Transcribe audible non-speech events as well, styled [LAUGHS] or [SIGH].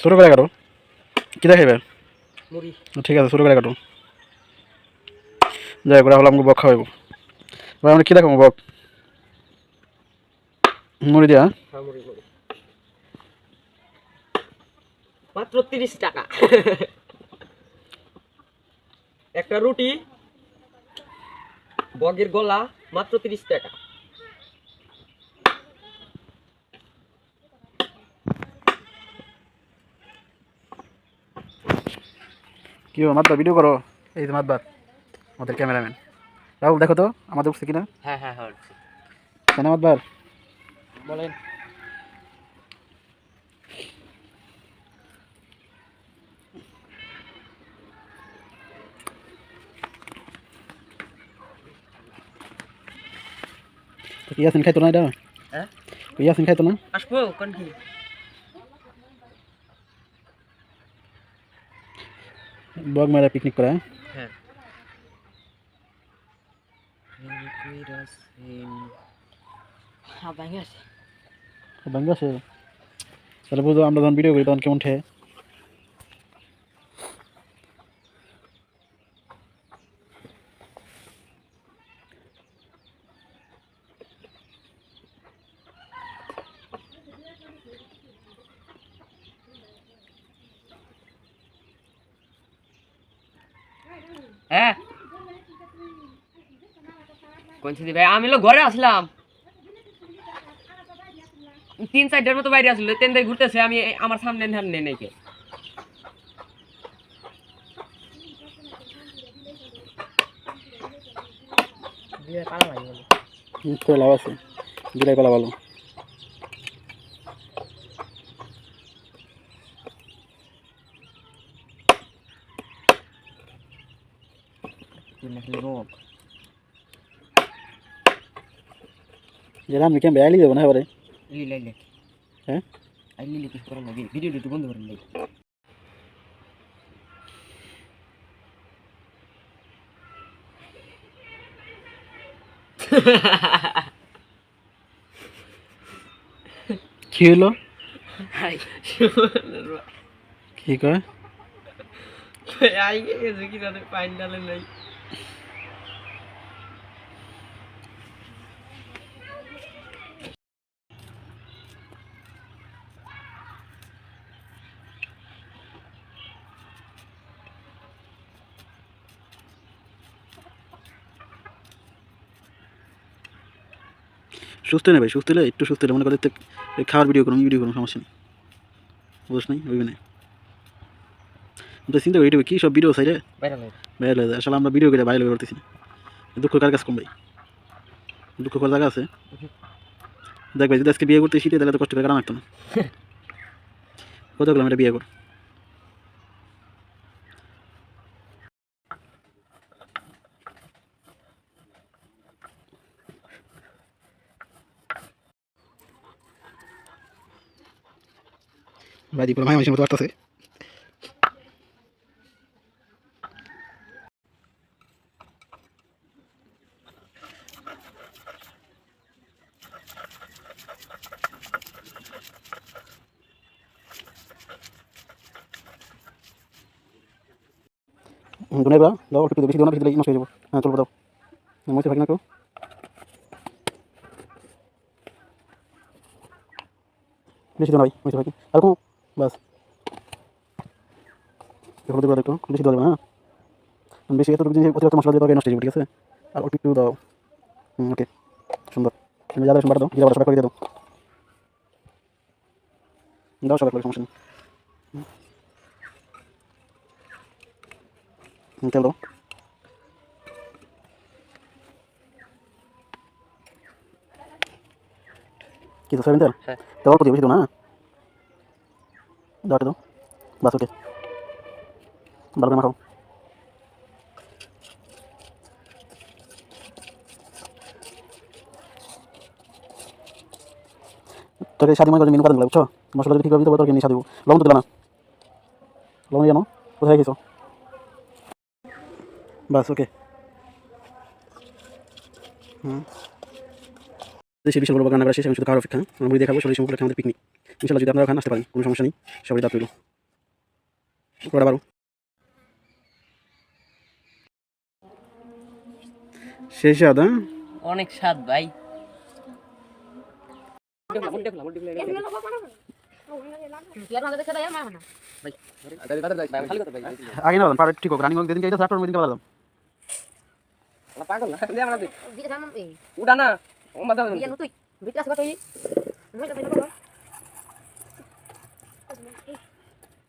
ছোটো করে কাটো। কী দেখাইবে? ঠিক আছে ছোটো করে কাটো। যাই করে হলে আমাকে বক খাওয়াইব। এবার আমরা কী দেখাবো বক? মুড়ি দিয়া? হ্যাঁ মাত্র তিরিশ টাকা। একটা রুটি বগের গলা মাত্র তিরিশ টাকা। কি হো মাতবার ভিডিও করো। এই যে মাতবার আমাদের ক্যামেরাম্যান রাহুল দেখো তো আমাদের উঠছে কিনা? হ্যাঁ হ্যাঁ হ্যাঁ কেন মাতবার? বলেন। তো ইয়াসিন খাইতো না এটা? হ্যাঁ? ইয়াসিন খাইতো না? আসব কোন কি? বক মেরা পিকনিক করে হ্যাঁ হ্যাঁ ভেঙে আছে ভাঙ্গা আছে তাহলে বুঝো আমরা যখন ভিডিও করি তখন কেমন ঠে হ্যাঁ? ভাই, আমি লোক ঘরে আসলাম। তিন চারটার মতো বাইরে আসলো, তেন দিয়ে ঘুরতেছে, আমি আমার সামনে সামনে নেই ভালো। যেটা আমি কেমন বেড়ালি দেবো না এবারে হ্যাঁ ভিডিও একটু বন্ধ করেন নাই কি হলো কি কয় আই গেছে কি না পাইন ডালে নাই সুস্থ ভাই? সুস্থ হলে একটু সুস্থ হলে মনে করে তো এই খাওয়ার ভিডিও করুন ভিডিও করুন সমস্যা নেই। বুঝছ নাই? ওই মানে তো চিন্তা করি কী সব ভিডিও সাইডে বাইরে ভাইরাল হয়ে যায়। আসলে আমরা ভিডিও করে ভাইরাল করতেছি না। দুঃখ কার কাছে কম ভাই? দুঃখ করার জায়গা আছে। দেখ ভাই যদি আজকে বিয়ে করতে শীতে তাহলে তো কষ্ট করে কাটা মারতো না। [LAUGHS] কত গেলাম এটা বিয়ে কর ভাই দীপুর মাই মাসের মতো দুনের বেলা দাও একটু বেশি দাও না, বেশি দিলে নষ্ট হয়ে যাব। হ্যাঁ চলবো দাও। মরিচে থাকি না, ভাই মরিচে আর কোনো বাস। দেখো দেবো একটু বেশি দেওয়া যাবে হ্যাঁ? বেশি এতটুকু জিনিস অতিরিক্ত মশলা দিয়ে নষ্ট ঠিক আছে? আর অল্প একটু দাও। হুম ওকে সুন্দর। তুমি যা দাও দাও জিরা বাটা সবাই করে দাও। দাও সবাই করে সমস্যা নেই। তেল দাও। কি তো সয়াবিন তেল? হ্যাঁ। তেল অল্প দিয়ে বেশি দাও না। একটা দাও বাস ওকে ভালো করে মাখাও তোকে স্বাদ মনে করে মেনু পাতেন বুঝছ? মশলা যদি ঠিক হবে তবে তোকে নিয়ে স্বাদ দিব লবণ তো দিলা না। লবণ জানো কোথায় গেছো বাস, ওকে। হুম। দেশে বিশাল বড় বাগান আমরা শেষ আমি শুধু খাওয়ার অপেক্ষা। আমরা দেখাবো সবাই সময় আমাদের পিকনিক ইনশাল্লাহ যদি আপনারা ওখানে আসতে পারেন কোনো সমস্যা নেই সবাই দাঁত রইল পারো সেই স্বাদ হ্যাঁ অনেক স্বাদ ভাই। আগে না পারে ঠিক হোক রানিং হোক যেদিন যাইতে তারপর ওই দিনকে বাদাম পাগল উড়া না ও মাথা